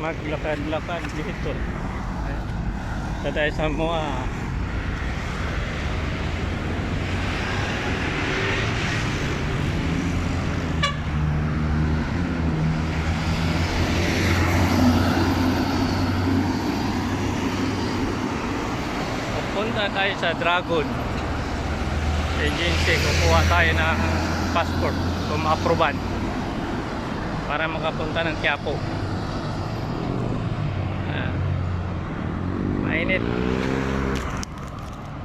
maglakad-lakad dito. Sa tayo sa mga Punta tayo sa Dragon Agency. Kukuha tayo ng passport kung ma-approvean para makapunta ng Quiapo. Ah,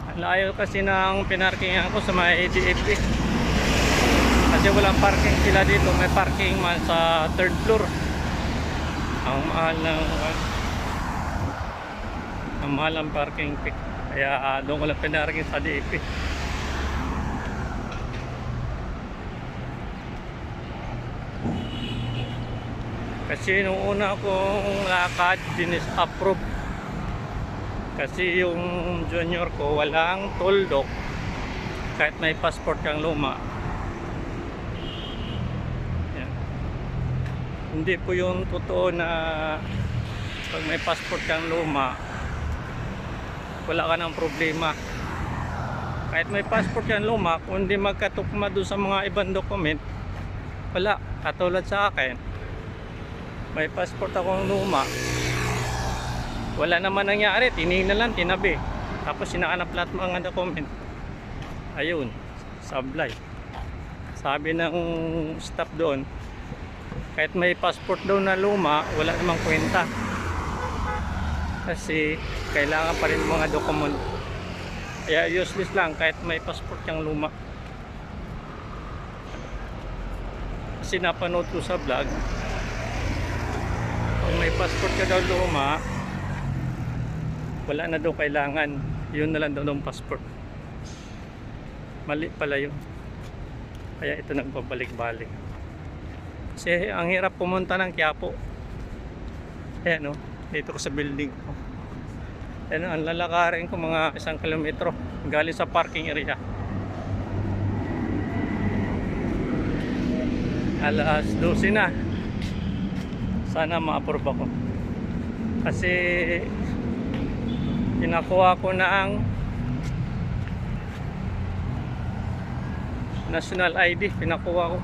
Ang layo kasi ng pinarkingan ko sa mga ADFP. Kasi walang parking sila dito. May parking man sa third floor. Ang mahal ng ang mahal ng parking. Kaya ah, doon ko lang pinarking sa DFP. Kasi nung una kong lakad, dinis-approve. Kasi yung junior ko walang tuldok. Kahit may passport kang luma. Yan. Hindi po yung totoo na pag may passport kang luma, wala ka ng problema. Kahit may passport kang luma, kung hindi magkatukma doon sa mga ibang document, wala. Katulad sa akin, may passport akong luma. Wala naman nangyari, tinignan lang, tinabi. Tapos sinakanap lahat mga document. Ayun, sablay. Sabi ng staff doon, kahit may passport daw na luma, wala namang kwenta. Kasi kailangan pa rin mga document. Kaya useless lang kahit may passport kang luma. Kasi napanood ko sa vlog, kung may passport ka daw luma, wala na daw kailangan. Yun na lang daw ng passport. Mali pala yun. Kaya ito nagbabalik-balik. Kasi ang hirap pumunta ng Quiapo. Ayan o, dito ko sa building. Ayan o, ang lalakarin ko mga isang kilometro galing sa parking area. Alas 12 na sana ma-approve ako kasi pinakuha ko na ang national ID pinakuha ko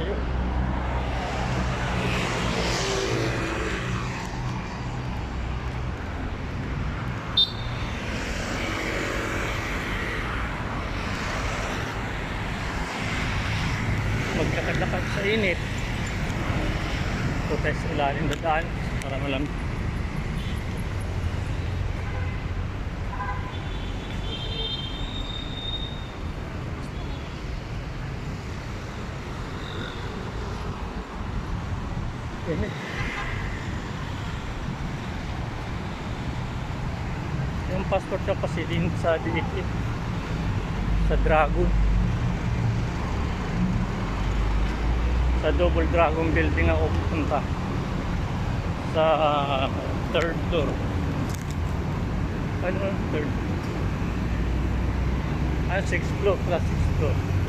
Ayun. magkakadakad sa init sa ilalim na daan para malam. Yung passport ko kasi din sa DIT sa Dragon sa Double Dragon Building ako pupunta. Sa ah, third floor. Ano third? Ah sixth floor plus sixth floor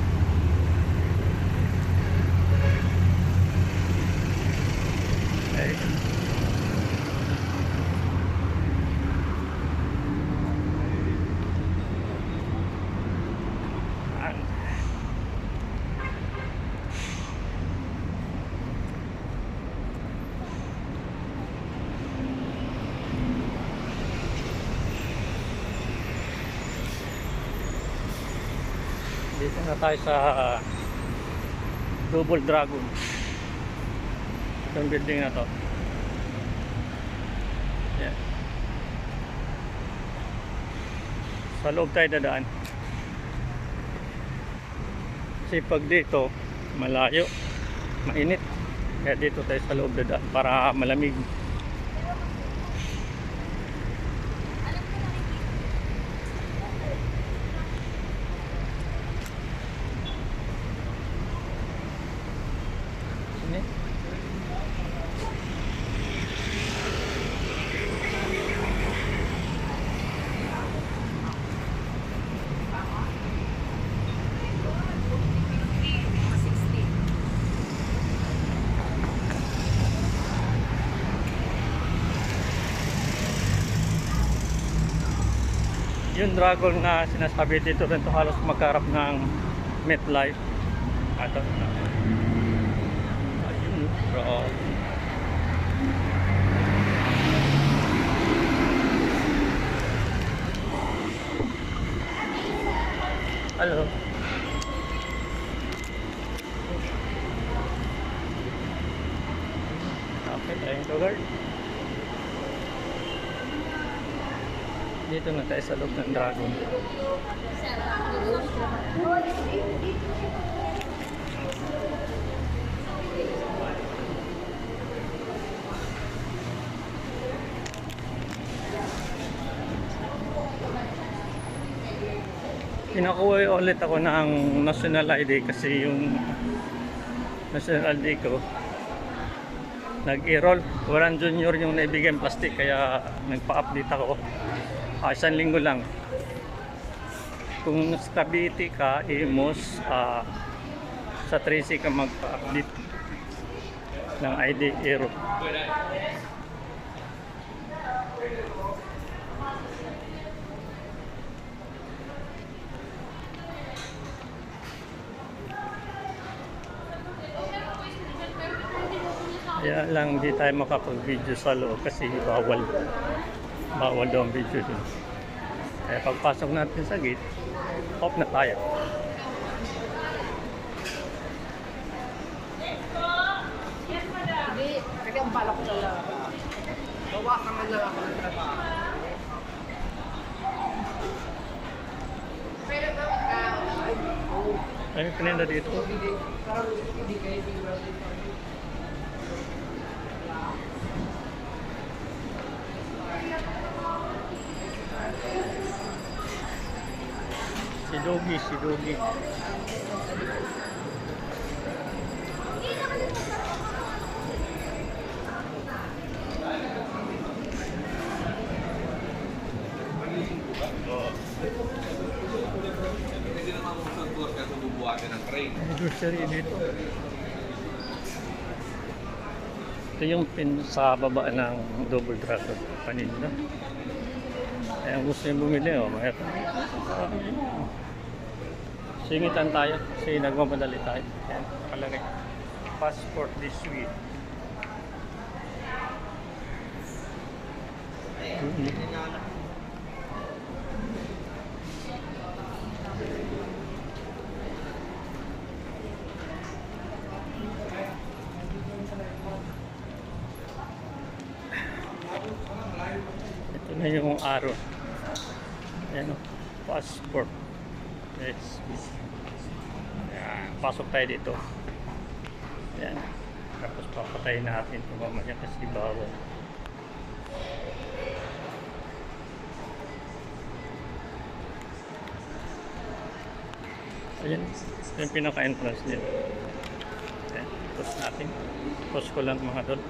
na tayo sa ah, Double Dragon. Itong building na to. Yan. Sa loob tayo dadaan. Kasi pag dito, malayo, mainit. Kaya dito tayo sa loob dadaan para malamig. Yung dragon na sinasabi dito rin to halos magkarap ng MetLife. Na. Ayun, bro. Hello. Dito na tayo sa loob ng dragon. Pinakuha ulit ako ng national ID kasi yung national ID ko nag-enroll. Walang junior yung naibigyan plastic kaya nagpa-update ako. Ah, isang linggo lang. Kung sa Cavite ka, Imus, ah, sa Tracy ka magpa-update ng ID Aero. Kaya lang di tayo makapag-video sa loob kasi bawal. Bawal daw ang video dun. Kaya pagpasok natin sa gate, off na tayo. Hindi, kasi ang balak ko lang. Bawa ka man lang ako ng trabaho. Pero bakit ka? Ay, oo. Ano dito? Parang hindi kayo Si Dogi, si Dogi. Anniversary dito. Ito yung pin sa baba ng double dragon kanina. Kaya ang gusto yung bumili, oh, mayroon. Singitan tayo kasi nagmamadali tayo. Yan, kalagay. Passport this week. Mhm. Ito na yung araw. Ayan o. Passport. Yes. Ayan. Pasok tayo dito. Ayan. Tapos papatayin natin ito mamaya kasi bawal. Ayan. Ito yung pinaka-entrance din. Ayan. Post natin. Post ko lang mga doon.